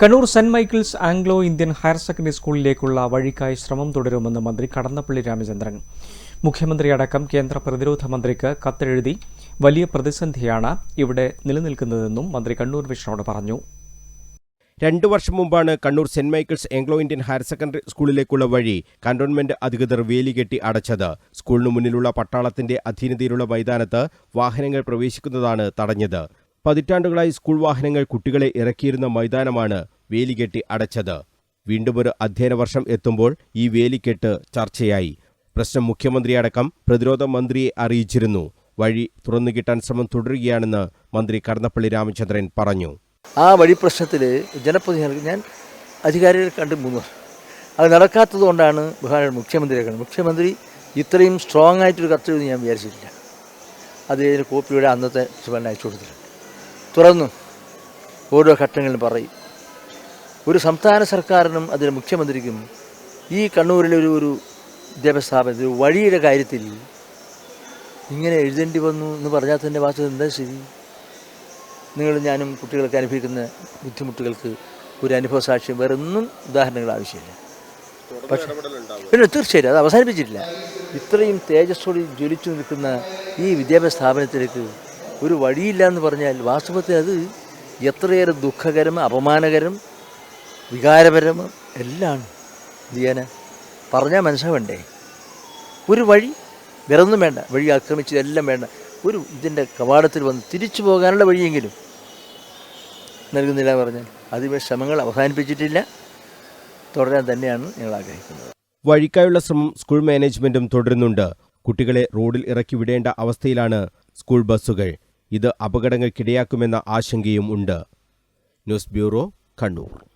Kannur saint Michael's Anglo Indian higher secondary സ്കൂളിലേക്കുള്ള വഴിക്കായി ശ്രമം തുടരുമെന്ന് മന്ത്രി കടന്നപ്പള്ളി രാമചന്ദ്രൻ. മുഖ്യമന്ത്രി അടക്കം കേന്ദ്ര പ്രതിരോധ മന്ത്രിക്ക് കത്തെഴുതി വലിയ പ്രതിസന്ധിയാണ് ഇവിടെ നിലനിൽക്കുന്നതെന്നും മന്ത്രി കണ്ണൂർ വിഷ്ണുവോട് പറഞ്ഞു. രണ്ടു വർഷം മുമ്പാണ് Kannur saint Michael's Anglo Indian higher secondary സ്കൂളിലേക്കുള്ള വഴി കന്റോൺമെന്റ് അധികൃതർ വേലികെട്ടി അടച്ചത്. സ്കൂളിനു മുന്നിലുള്ള പട്ടാളത്തിന്റെ അധീനതയിലുള്ള മൈതാനത്ത് വാഹനങ്ങൾ പ്രവേശിക്കുന്നതാണ് തടഞ്ഞത്. പതിറ്റാണ്ടുകളായി സ്കൂൾ വാഹനങ്ങൾ കുട്ടികളെ ഇറക്കിയിരുന്ന മൈതാനമാണ് വേലികെട്ടി അടച്ചത്. വീണ്ടും ഒരു അധ്യയന വർഷം എത്തുമ്പോൾ ഈ വേലിക്കെട്ട് ചർച്ചയായി. പ്രശ്നം മുഖ്യമന്ത്രിയടക്കം പ്രതിരോധ മന്ത്രിയെ അറിയിച്ചിരുന്നു. വഴി തുറന്നു കിട്ടാൻ ശ്രമം തുടരുകയാണെന്ന് മന്ത്രി കടന്നപ്പള്ളി രാമചന്ദ്രൻ പറഞ്ഞു. ആ വഴി പ്രശ്നത്തിൽ ജനപ്രതിനിധികൾക്ക് ഞാൻ അധികാരികളെ കണ്ട് മൂന്ന് അത് നടക്കാത്തത് കൊണ്ടാണ് ബഹുമാന മുഖ്യമന്ത്രിയെ കണ്ടത്. മുഖ്യമന്ത്രി ഇത്രയും സ്ട്രോങ് ആയിട്ടൊരു കത്ത് ഞാൻ വിചാരിച്ചിട്ടില്ല. അത് കോപ്പിയുടെ അന്നത്തെ അയച്ചു കൊടുത്തിട്ടുണ്ട്. തുറന്നു ഓരോ ഘട്ടങ്ങളിലും പറയും. ഒരു സംസ്ഥാന സർക്കാരിനും അതിന് മുഖ്യമന്ത്രിക്കും ഈ കണ്ണൂരിലെ ഒരു ഒരു വിദ്യാഭ്യാസ വഴിയുടെ കാര്യത്തിൽ ഇങ്ങനെ എഴുതേണ്ടി വന്നു എന്ന് പറഞ്ഞാൽ തന്നെ വാസ്തു എന്താ ശരി? നിങ്ങൾ ഞാനും കുട്ടികൾക്ക് അനുഭവിക്കുന്ന ബുദ്ധിമുട്ടുകൾക്ക് ഒരു അനുഭവ സാക്ഷ്യം വേറെ ഒന്നും ഉദാഹരണങ്ങൾ ആവശ്യമില്ല. പക്ഷേ പിന്നെ തീർച്ചയായിട്ടും അത് അവസാനിപ്പിച്ചിട്ടില്ല. ഇത്രയും തേജസ്സോടെ ജ്വലിച്ചു നിൽക്കുന്ന ഈ വിദ്യാഭ്യാസ സ്ഥാപനത്തിലേക്ക് ഒരു വഴിയില്ല എന്ന് പറഞ്ഞാൽ വാസ്തവത്തിൽ അത് എത്രയേറെ ദുഃഖകരം അപമാനകരം വികാരപരം എല്ലാം ചെയ്യാന് പറഞ്ഞാൽ മനസ്സിലാവണ്ടേ ഒരു വഴി വേറൊന്നും വേണ്ട. വഴി ആക്രമിച്ച് എല്ലാം വേണ്ട. ഒരു ഇതിന്റെ കവാടത്തിൽ വന്ന് തിരിച്ചു പോകാനുള്ള വഴിയെങ്കിലും നൽകുന്നില്ല പറഞ്ഞാൽ അതിന് ശ്രമങ്ങൾ അവസാനിപ്പിച്ചിട്ടില്ല. തുടരാൻ തന്നെയാണ് ഞങ്ങൾ ആഗ്രഹിക്കുന്നത്. വഴിക്കായുള്ള ശ്രമം സ്കൂൾ മാനേജ്മെന്റും തുടരുന്നുണ്ട്. കുട്ടികളെ റോഡിൽ ഇറക്കി വിടേണ്ട അവസ്ഥയിലാണ് സ്കൂൾ ബസ്സുകൾ. ഇത് അപകടങ്ങൾക്കിടയാക്കുമെന്ന ആശങ്കയും ഉണ്ട്. News bureau Kannur.